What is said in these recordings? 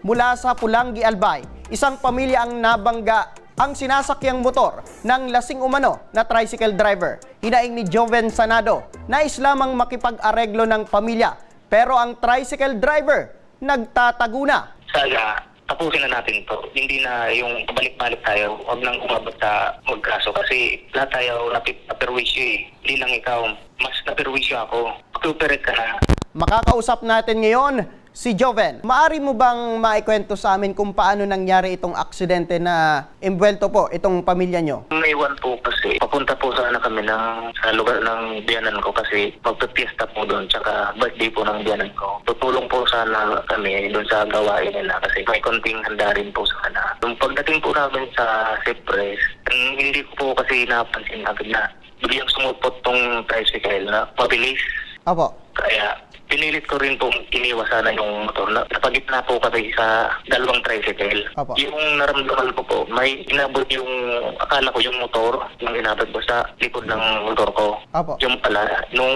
mula sa Pulangi, Albay. Isang pamilya ang nabangga ang sinasakyang motor ng lasing umano na tricycle driver. Hinaing ni Joven Sanado na lamang makipag-areglo ng pamilya pero ang tricycle driver nagtatago na. Sana, tapusin na natin to. Hindi na yung balik-balik tayo. Huwag nang umabot sa magkaso kasi lahat tayo napip- naperwisyo eh. Hindi lang ikaw, mas naperwisyo ako. Mag-operate ka na. Makakausap natin ngayon si Joven. Maari mo bang maikwento sa amin kung paano nangyari itong aksidente na imbwelto po itong pamilya nyo? May one po kasi, papunta po sana kami ng, sa lugar ng biyanan ko kasi magpipiesta po doon, tsaka birthday po ng biyanan ko. Tutulong po sana kami doon sa gawain nila kasi may konting handa rin po sana. Nung pagdating po namin sa Cypress, hindi ko po kasi napansin agad na biglang sumupot tong tricycle na mabilis. Opo. Kaya pinilit ko rin pong iniwasan yung motor. Na, napagitna po kami sa dalawang tricycle. Apo. Yung naramdaman ko po, may inabot yung, akala ko yung motor, yung inabot ko sa likod ng motor ko. Apo. Yung pala, nung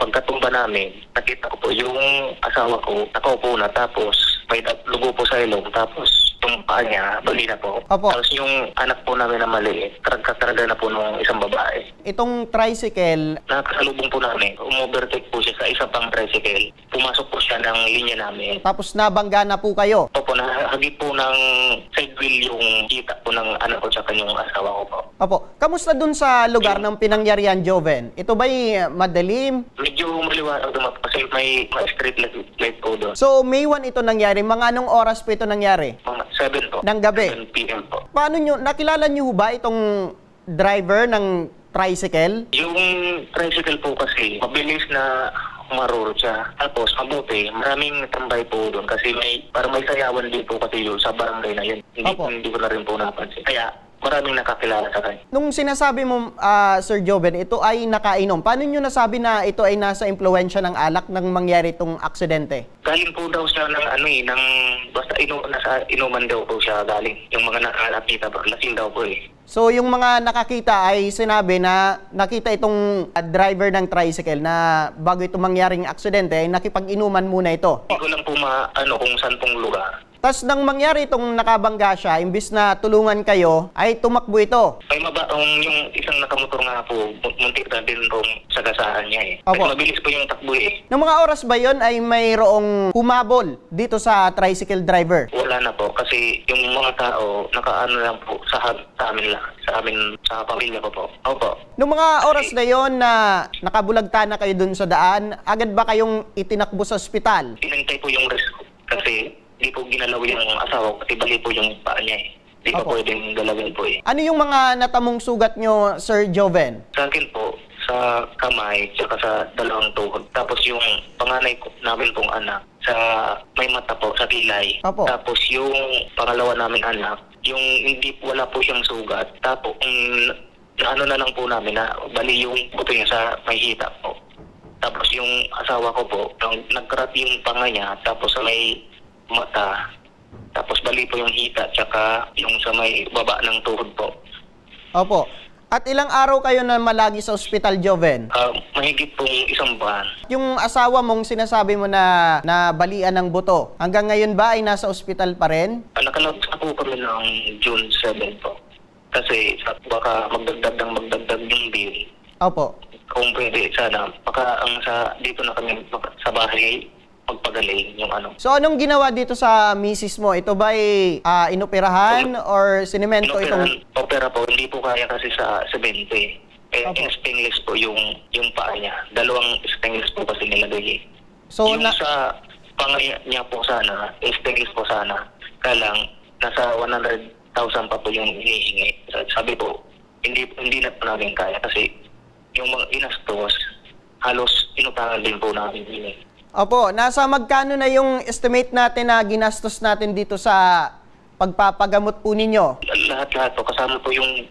pagkatumba namin, nakita ko po yung asawa ko, nakaupo na, tapos may lugo po sa ilong, tapos yung paa niya, bali na po. Apo. Tapos yung anak po namin na maliit, karagkatraga na po nung isang babae. Itong tricycle, Nakasalubong po namin, umovertake po siya sa isa pang tricycle. Pumasok po siya ng linya namin. tapos nabangga na po kayo. Opo, nahagip po ng side wheel yung kita po ng anak ko tsaka yung asawa ko po. Opo. Kamusta dun sa lugar ng pinangyarihan, Joven? Ito ba'y madilim? Medyo maliwanag naman kasi may, may street light, light po doon. So, May 1 ito nangyari. Mga anong oras po ito nangyari? Mga 7 po. Ng gabi? 7 p.m. po. Paano nyo, nakilala nyo ba itong driver ng tricycle? Yung tricycle po kasi, mabilis na maruro siya. Tapos, mabuti, maraming tambay po doon kasi may, parang may sayawan din po kasi yun sa barangay na yun. Hindi, Opo. hindi ko na rin po napansin. Kaya, maraming nakakilala sa kanya. Nung sinasabi mo, ah, Sir Joven, ito ay nakainom. Paano nyo nasabi na ito ay nasa impluensya ng alak nang mangyari itong aksidente? Galing po daw siya ng ano eh, ng basta inu, nasa inuman daw po siya galing. Yung mga nakakita po, lasing daw po eh. So, yung mga nakakita ay sinabi na nakita itong ah, driver ng tricycle na bago ito mangyaring aksidente ay nakipag-inuman muna ito. Hindi ko lang po ma, ano, kung saan pong lugar. Tapos nang mangyari itong nakabangga siya, imbis na tulungan kayo, ay tumakbo ito. Ay mabaong yung isang nakamotor nga po, mun- muntik na din rong sagasaan niya eh. Opo. Kasi mabilis po yung takbo eh. Noong mga oras ba yon ay mayroong humabol dito sa tricycle driver? Wala na po kasi yung mga tao nakaano lang po sa, sa amin lang, sa amin, sa pamilya ko po. Opo. Noong mga oras na yon na nakabulagta na kayo dun sa daan, agad ba kayong itinakbo sa ospital? Pinantay po yung risk kasi di po ginalaw yung asawa ko kasi bali po yung paa niya eh. Di pa Opo. pwedeng galawin po eh. Ano yung mga natamong sugat nyo, Sir Joven? Sa akin po, sa kamay, tsaka sa dalawang tuhod. Tapos yung panganay ko, namin pong anak, sa may mata po, sa kilay. Opo. Tapos yung pangalawa namin anak, yung hindi wala po siyang sugat. Tapos um, ano na lang po namin na bali yung buto niya sa may hita po. Tapos yung asawa ko po, nang nagkarat yung panga niya, tapos sa may mata, tapos bali po yung hita, tsaka yung sa may baba ng tuhod po. Opo. At ilang araw kayo na malagi sa ospital, Joven? Ah, mahigit pong isang buwan. Yung asawa mong sinasabi mo na, na balian ng buto, hanggang ngayon ba ay nasa ospital pa rin? Uh, nakalabas na po kami ng June 7 po. Kasi sa- baka magdagdag ng magdagdag yung bill. Opo. Kung pwede, sana. Baka ang sa, dito na kami sa bahay magpagaling yung ano. So anong ginawa dito sa misis mo? Ito ba ay ah, inoperahan or sinimento Inopera, itong... opera po, hindi po kaya kasi sa 70. Eh, Opo. yung stainless po yung, yung paa niya. Dalawang stainless po kasi nilagay eh. So yung na, sa pangaya niya po sana, yung stainless po sana, kaya lang, nasa 100,000 pa po yung hinihingi. Sabi po, hindi hindi na po namin kaya kasi yung mga inastos, halos inutangan din po namin yun eh. Opo, nasa magkano na yung estimate natin na ginastos natin dito sa pagpapagamot po ninyo? Lahat-lahat po, kasama po yung,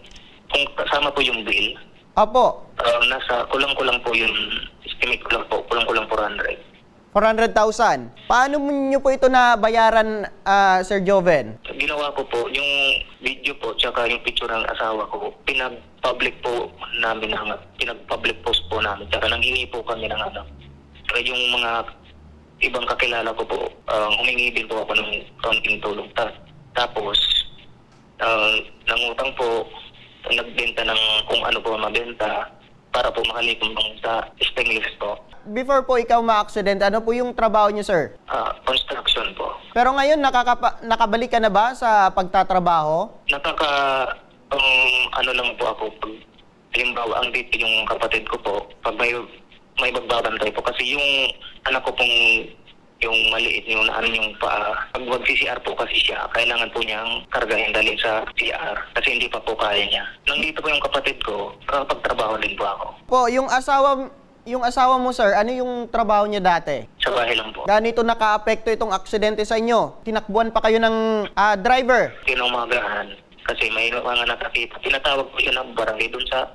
kung kasama po yung bill, Opo, uh, nasa kulang-kulang po yung, estimate ko lang po, kulang-kulang 400. 400,000. Paano nyo po ito na bayaran, ah, Sir Joven? ginawa ko po, yung video po, tsaka yung picture ng asawa ko, pinag-public po namin, pinag-public post po namin, tsaka nanghingi po kami ng ano, tsaka yung mga ibang kakilala ko po, ah, humingi din po ako ng konting tulong. Ta- tapos, ah, nangutang po, nagbenta ng kung ano po mabenta para po makalikom ng sa stainless po. Before po ikaw ma-accident, ano po yung trabaho niyo, sir? Ah, construction po. Pero ngayon, nakakapa- nakabalik ka na ba sa pagtatrabaho? Nakaka, um, ano lang po ako, pag, halimbawa, ang dito yung kapatid ko po, pag may, may magbabantay po, kasi yung anak ko pong, yung maliit yung ano yung paa, pag mag-CCR po kasi siya, kailangan po niyang kargahin dalhin sa CR, kasi hindi pa po kaya niya. Nandito po yung kapatid ko, kapagtrabaho din po ako. Po, yung asawa, yung asawa mo, sir, ano yung trabaho niya dati? Sa bahay lang po. Ganito naka-apekto itong aksidente sa inyo. Tinakbuhan pa kayo ng ah, driver. Kinumagahan, kasi may mga nakakita. Tinatawag po siya ng barangay dun sa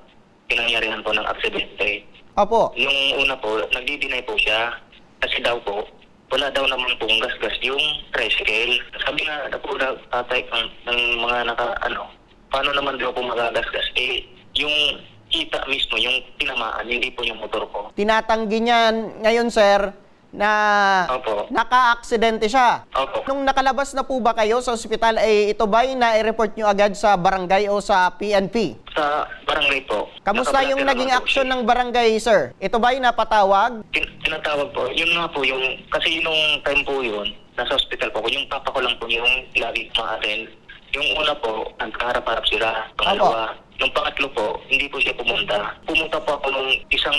pinangyarihan po ng aksidente. Opo. Yung una po, nagdi-deny po siya kasi daw po, wala daw naman pong gas-gas yung tricycle. Sabi nga na po na tatay ng, ng mga naka, ano, paano naman daw po magagasgas? Eh, yung kita mismo, yung tinamaan, hindi po yung motor ko. Tinatanggi niyan ngayon, sir, na Opo. naka-aksidente siya. Opo. Nung nakalabas na po ba kayo sa ospital, ay ito ba na-report nyo agad sa barangay o sa PNP? Sa barangay po. Kamusta yung naging naman po aksyon siya. ng barangay, sir? Ito ba yung napatawag? Tin- tinatawag po, yun nga po yung, kasi nung time po yun, nasa hospital po ko, yung papa ko lang po yung lagi ma-attend. Yung una po, nagkaharap-harap sila. Pangalawa, yung pangatlo po, hindi po siya pumunta. Pumunta po ako nung isang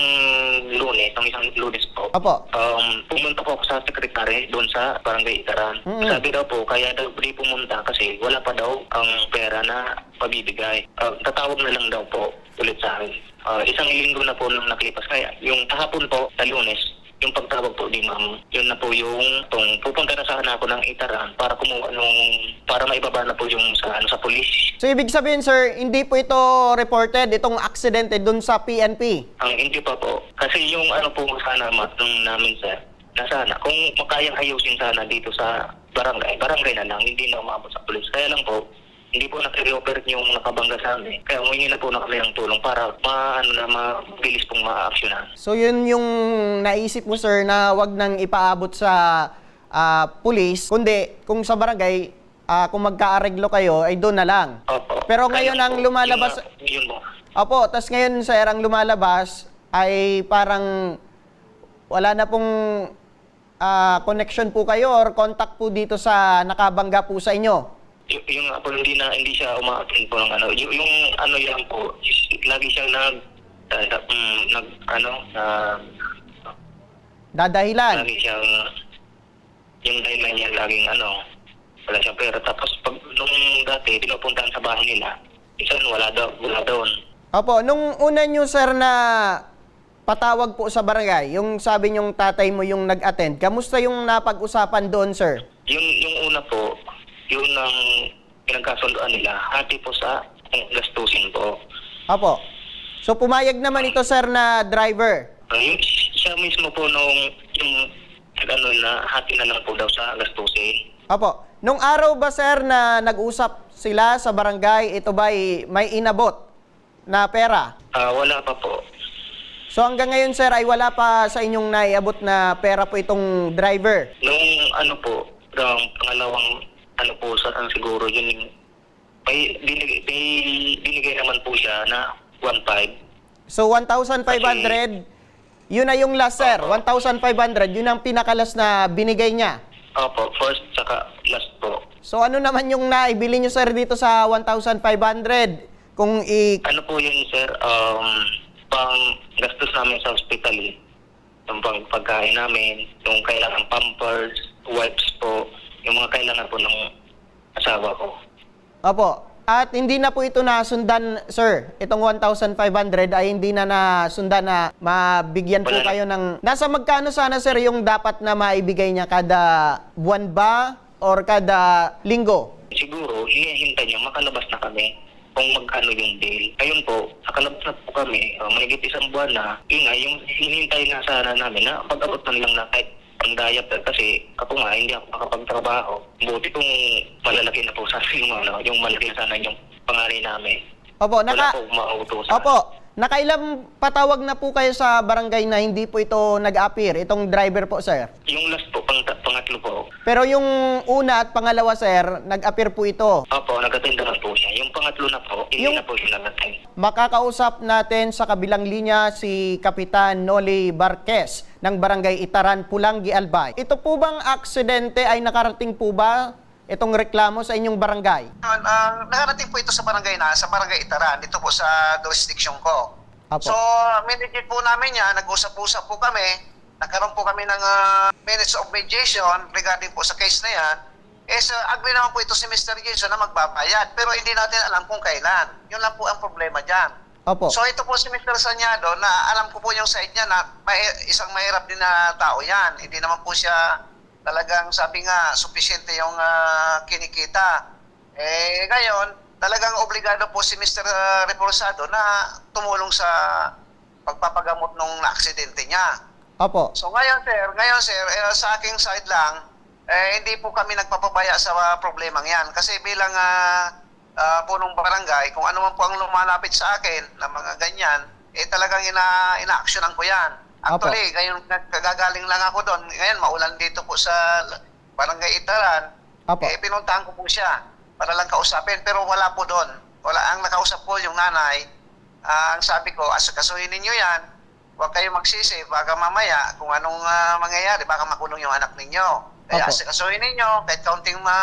lunes, nung isang lunes po. Opo. Um, pumunta po ako sa sekretary doon sa barangay Itaran. Mm. Sabi daw po, kaya daw di pumunta kasi wala pa daw ang pera na pabibigay. Uh, tatawag na lang daw po ulit sa akin. Uh, isang linggo na po nung naklipas. Kaya yung kahapon po, sa lunes, yung pagtawag po ni ma'am, yun na po yung tung pupunta na sana ako ng Itaran para kumuha nung para maibaba na po yung sa ano sa pulis. So, ibig sabihin, sir, hindi po ito reported, itong aksidente dun sa PNP. Ang hindi pa po. Kasi yung ano po sana mat nung namin sir, na sana, kung makayang ayusin sana dito sa barangay, barangay na lang, hindi na umabot sa pulis. Kaya lang po, hindi po nag-reoperate yung nakabangga sa amin. Kaya humingi na po na kami ng tulong para ma, ano na, mabilis pong ma-actionan. So, yun yung naisip mo, sir, na wag nang ipaabot sa ah, pulis, kundi kung sa barangay, ah, kung magkaareglo kayo, ay doon na lang. Opo. Pero Kaya ngayon lang ang po, lumalabas- Yun, yun po. Opo, tas ngayon, sir, ang lumalabas ay parang wala na pong ah, connection po kayo or contact po dito sa nakabangga po sa inyo. Y- yung po, hindi na, hindi siya umaattend po ng ano. Y- yung ano yan po, is- lagi siyang nag, uh, mm, nag, ano, uh, Dadahilan. lagi siyang yung dahilan niya laging ano wala siyang pera tapos pag nung dati pinupuntahan sa bahay nila minsan wala daw wala doon Opo, nung una nyo, sir, na patawag po sa barangay, yung sabi nyong tatay mo yung nag-attend, kamusta yung napag-usapan doon, sir? yung yung una po yun ang pinagkasundoan nila hati po sa gastusin po Opo. So, pumayag naman ito, sir, na driver. uh, yung siya mismo po nung yung ano na hati na lang po daw sa gastusin Opo. Nung araw ba, sir, na nag-usap sila sa barangay, ito ba may inabot na pera? Ah, wala pa po So hanggang ngayon sir ay wala pa sa inyong naiabot na pera po itong driver. nung ano po ang pangalawang ano po sa ang siguro yun yung may binigay, may binigay naman po siya na 1.5 So 1,500, yun na yung last sir. Opo. 1,500, yun ang pinakalas na binigay niya. Opo, first saka last po. So ano naman yung naibili nyo sir dito sa 1,500? Kung i... Ano po yun, sir? Um, pang gastos namin sa hospital eh. Yung pang pagkain namin, yung kailangan pampers, wipes po, yung mga kailangan po ng asawa ko. Opo. At hindi na po ito nasundan, sir. Itong 1,500 ay hindi na nasundan na mabigyan po Wala na. kayo ng... Nasa magkano sana, sir, yung dapat na maibigay niya kada buwan ba or kada linggo? Siguro, hinihintay niya makalabas na kami kung magkano yung bail. Ayun po, nakalabas na po kami, uh, mahigit isang buwan na, yun nga, yung hinihintay nga sana namin na pag-abot man lang na kahit pangdayap kasi ako nga hindi ako makapagtrabaho. Buti kung malalaki na po sana yung ano, yung malaki na sana yung pangalan namin. Opo, Wala naka... po mautusan. Opo, Nakailang patawag na po kayo sa barangay na hindi po ito nag-appear, itong driver po, sir? Yung last po, pang, pangatlo po. Pero yung una at pangalawa, sir, nag-appear po ito. Opo, nag-attend naman po siya. Yung pangatlo na po, hindi Yung- na po siya nag-attend. Makakausap natin sa kabilang linya si Kapitan Noli Barquez ng Barangay Itaran, Pulangi, Albay. Ito po bang aksidente ay nakarating po ba itong reklamo sa inyong barangay? Ang ang nakarating po ito sa barangay na, sa barangay Itaran, dito po sa jurisdiction ko. Apo. So, minigit po namin yan, nag-usap-usap po kami, nagkaroon po kami ng ah, minutes of mediation regarding po sa case na yan. Eh, sa agree naman po ito si Mr. Jason na magbabayad, pero hindi natin alam kung kailan. Yun lang po ang problema dyan. Opo. So ito po si Mr. Sanyado na alam ko po yung side niya na may, isang mahirap din na tao yan. Hindi naman po siya talagang sabi nga sufisyente yung ah, kinikita. Eh ngayon, talagang obligado po si Mr. Reporsado na tumulong sa pagpapagamot nung aksidente niya. Opo. So ngayon sir, ngayon sir, eh, sa aking side lang, eh, hindi po kami nagpapabaya sa uh, problemang yan. Kasi bilang ah, ah, punong barangay, kung ano man po ang lumalapit sa akin na mga ganyan, eh talagang ina, ina-actionan ko yan. Actually, ngayon kagagaling lang ako doon. Ngayon, maulan dito po sa barangay Itaran. Apo. Eh, pinuntahan ko po siya para lang kausapin. Pero wala po doon. Wala. Ang nakausap ko yung nanay. Ah, ang sabi ko, asukasuhin ninyo yan. Huwag kayo magsisi. Baka mamaya, kung anong ah, mangyayari, baka makulong yung anak ninyo. Kaya Opo. asukasuhin ninyo, kahit kaunting ma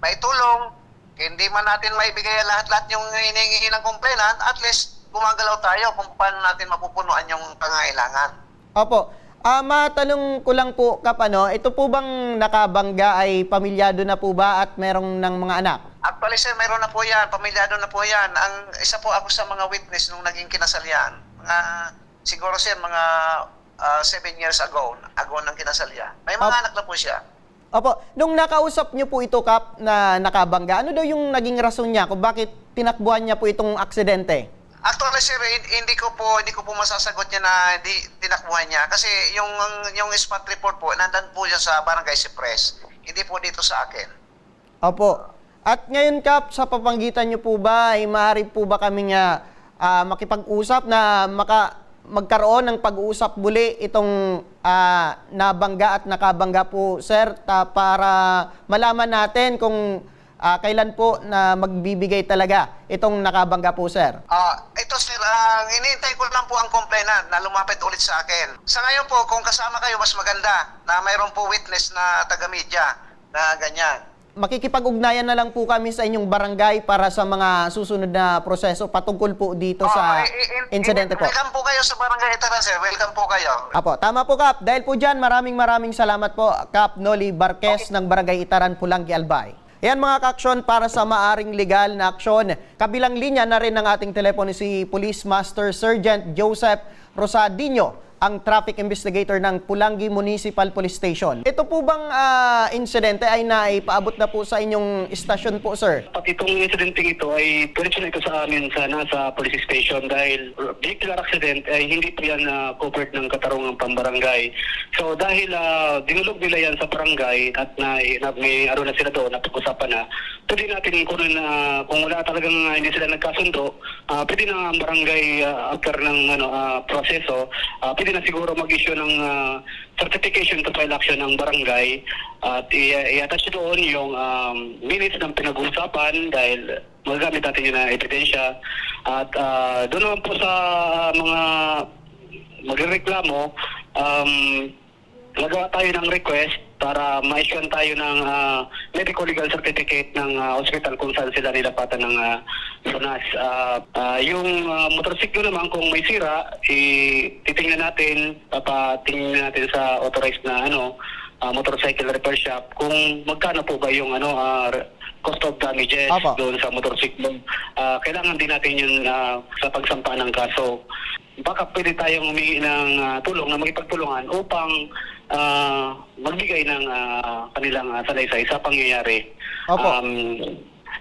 maitulong, hindi man natin maibigay lahat-lahat yung hinihingi ng complainant, at least gumagalaw tayo kung paano natin mapupunuan yung pangailangan. Opo. Ah, matanong ko lang po, Kap, ano, ito po bang nakabangga ay pamilyado na po ba at merong ng mga anak? Actually sir, mayroon na po yan, pamilyado na po yan. Ang isa po ako sa mga witness nung naging kinasal yan. Mga, siguro sir, mga ah, seven years ago, ago ng kinasal yan. May mga Op- anak na po siya. Opo, nung nakausap niyo po ito, Kap, na nakabangga, ano daw yung naging rason niya kung bakit tinakbuhan niya po itong aksidente? Actually sir, hin- hindi ko po hindi ko po masasagot niya na hindi tinakbuhan niya kasi yung yung spot report po nandan po yan sa Barangay Cypress. Hindi po dito sa akin. Opo. At ngayon, Kap, sa papanggitan niyo po ba, ay maaari po ba kami nga ah, makipag-usap na maka, magkaroon ng pag-uusap muli itong ah, nabangga at nakabangga po, sir, ta, para malaman natin kung ah, kailan po na magbibigay talaga itong nakabangga po, sir. Ah, ang iniintay ko lang po ang complainant na lumapit ulit sa akin. Sa ngayon po, kung kasama kayo, mas maganda na mayroon po witness na taga-media na ganyan. Makikipag-ugnayan na lang po kami sa inyong barangay para sa mga susunod na proseso patungkol po dito sa Oh, i- i- insidente po. Welcome po kayo sa Barangay Itaran, sir. Welcome po kayo. Apo, tama po Kap. Dahil po dyan, maraming maraming salamat po Kap Noli Barquez ng Barangay Itaran, Pulangi, Albay. Yan mga kaaksyon para sa maaring legal na aksyon. Kabilang linya na rin ng ating telepono si Police Master Sergeant Joseph Rosadinho, ang traffic investigator ng Pulangi Municipal Police Station. Ito po bang ah, insidente ay naipaabot na po sa inyong istasyon po, sir? At itong incident ito ay diretso na ito sa amin sa nasa police station dahil vehicular accident ay hindi po yan ah, covered ng katarungang pambarangay. So dahil uh, dinulog nila yan sa barangay at na, na may ano na sila doon, napag-usapan na, pwede natin kunin na kung wala talagang ah, hindi sila nagkasundo, ah, pwede na ang barangay ah, after ng ano, ah, proseso, ah, pwede na siguro mag-issue ng ah, certification to file action ng barangay at i-attach doon yung um, minutes ng pinag-uusapan dahil magagamit natin yun na ebidensya at ah, doon naman po sa mga magreklamo um, nagawa tayo ng request para ma-issuean tayo ng ah, medical legal certificate ng ah, hospital kung saan sila nilapatan ng uh, SUNAS. Ah, ah, yung uh, motorsiklo naman kung may sira, i- titingnan natin, papatingnan natin sa authorized na ano, ah, motorcycle repair shop kung magkano po ba yung ano ah, re- cost of damages Apo. doon sa motorsiklo. Ah, kailangan din natin yun ah, sa pagsampa ng kaso. Baka pwede tayong humingi ng ah, tulong na magipagtulungan upang ah, magbigay ng ah, kanilang ah, salaysay sa pangyayari. Opo. Um,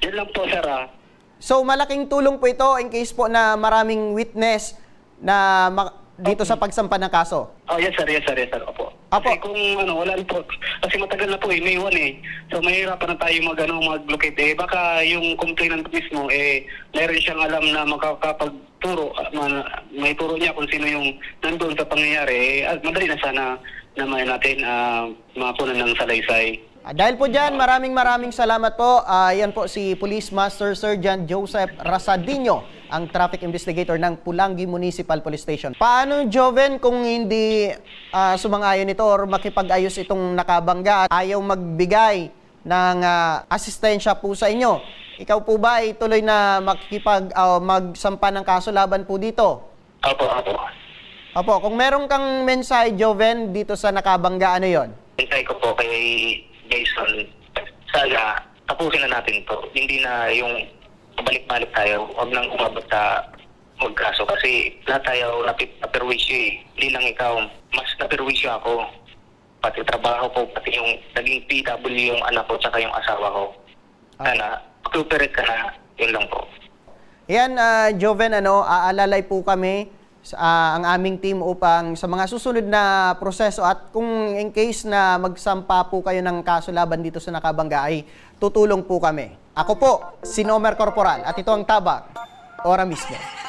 yun lang po, sir. ah. So malaking tulong po ito in case po na maraming witness na mak- dito sa pagsampa ng kaso? Oh, yes sir, yes sir, yes sir. Opo. Apo. Kasi kung ano, wala na po. Kasi matagal na po eh, May 1 eh. So mahirapan na tayo mag, ano, mag-locate eh. Baka yung complainant mismo eh, mayroon siyang alam na makakapagturo, ah, ma- may turo niya kung sino yung nandun sa pangyayari. Eh, madali na sana naman natin uh, makunan ng salaysay. Ah, dahil po dyan, maraming maraming salamat po. Ah, yan po si Police Master Sergeant Joseph Rasadinho, ang traffic investigator ng Pulangi Municipal Police Station. Paano, Joven, kung hindi ah, sumang-ayon ito or makipag-ayos itong nakabangga at ayaw magbigay ng ah, asistensya po sa inyo? Ikaw po ba ay tuloy na makikipag, ah, magsampa ng kaso laban po dito? Opo, opo. Opo, kung meron kang mensahe, Joven, dito sa nakabangga, ano yon? Hintay ko po kay Jason. Sana, tapusin na natin to. Hindi na yung balik-balik tayo. Huwag nang umabot sa magkaso kasi lahat tayo napip- naperwisyo eh. Hindi lang ikaw. Mas naperwisyo ako. Pati trabaho ko, pati yung naging PW yung anak ko tsaka yung asawa ko. Sana, cooperate ka na. Yun lang po. Yan, ah, Joven, ano, aalalay po kami ah, ang aming team upang sa mga susunod na proseso at kung in case na magsampa po kayo ng kaso laban dito sa nakabangga ay tutulong po kami. Ako po, si Nomer Corporal at ito ang tabak, ora mismo.